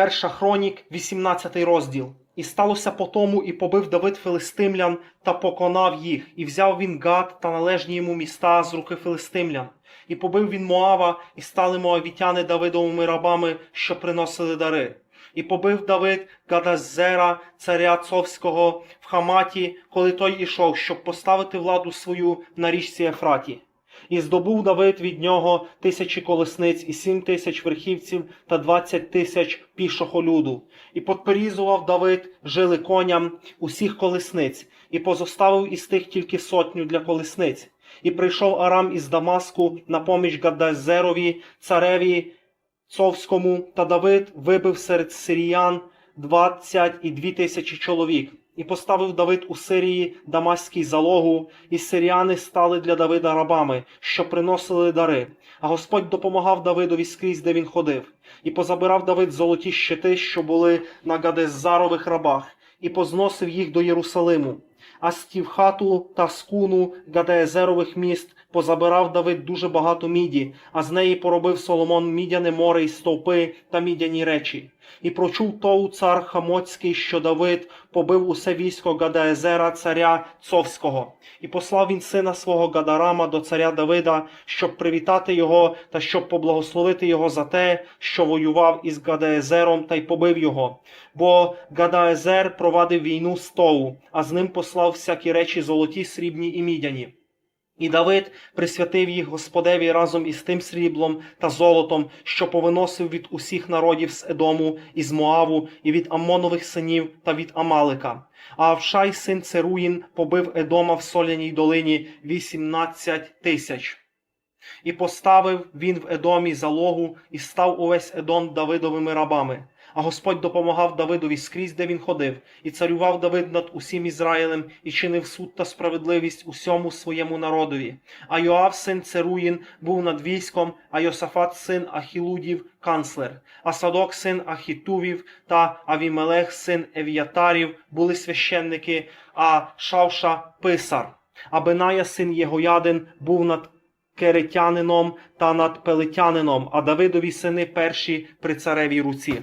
Перша хронік, 18 розділ. І сталося по тому, і побив Давид филистимлян та поконав їх, і взяв він гад та належні йому міста з руки филистимлян. І побив він Моава, і стали моавітяни Давидовими рабами, що приносили дари. І побив Давид Гадазера, царя Цовського, в Хаматі, коли той ішов, щоб поставити владу свою на річці Ефраті. І здобув Давид від нього тисячі колесниць і сім тисяч верхівців та двадцять тисяч пішого люду. І подперізував Давид жили коням усіх колесниць, і позоставив із тих тільки сотню для колесниць. І прийшов Арам із Дамаску на поміч Гадазерові, цареві Цовському, та Давид вибив серед сиріян двадцять і дві тисячі чоловік. І поставив Давид у Сирії Дамаський залогу, і сиріяни стали для Давида рабами, що приносили дари. А Господь допомагав Давидові скрізь, де він ходив. І позабирав Давид золоті щити, що були на Гадезарових рабах, і позносив їх до Єрусалиму. А з Тівхату та скуну Гадеезерових міст позабирав Давид дуже багато міді, а з неї поробив Соломон мідяне море і стовпи та мідяні речі. І прочув Тоу цар Хамоцький, що Давид побив усе військо Гадаезера, царя Цовського, і послав він сина свого Гадарама до царя Давида, щоб привітати його та щоб поблагословити його за те, що воював із Гадаезером та й побив його. Бо Гадаезер провадив війну з Тоу, а з ним послав всякі речі золоті, срібні і мідяні. І Давид присвятив їх Господеві разом із тим сріблом та золотом, що повиносив від усіх народів з Едому і з Моаву, і від Амонових синів та від Амалика. А Авшай, син Церуїн, побив Едома в соляній долині вісімнадцять тисяч. І поставив він в Едомі залогу, і став увесь Едом Давидовими рабами. А Господь допомагав Давидові скрізь, де він ходив, і царював Давид над усім Ізраїлем, і чинив суд та справедливість усьому своєму народові. А Йоав, син Церуїн, був над військом, а Йосафат, син Ахілудів, канцлер, а Садок, син Ахітувів та Авімелех, син Ев'ятарів, були священники, а Шавша писар. А Беная, син Єгоядин, був над Керетянином та над Пелетянином, а Давидові сини перші при царевій руці.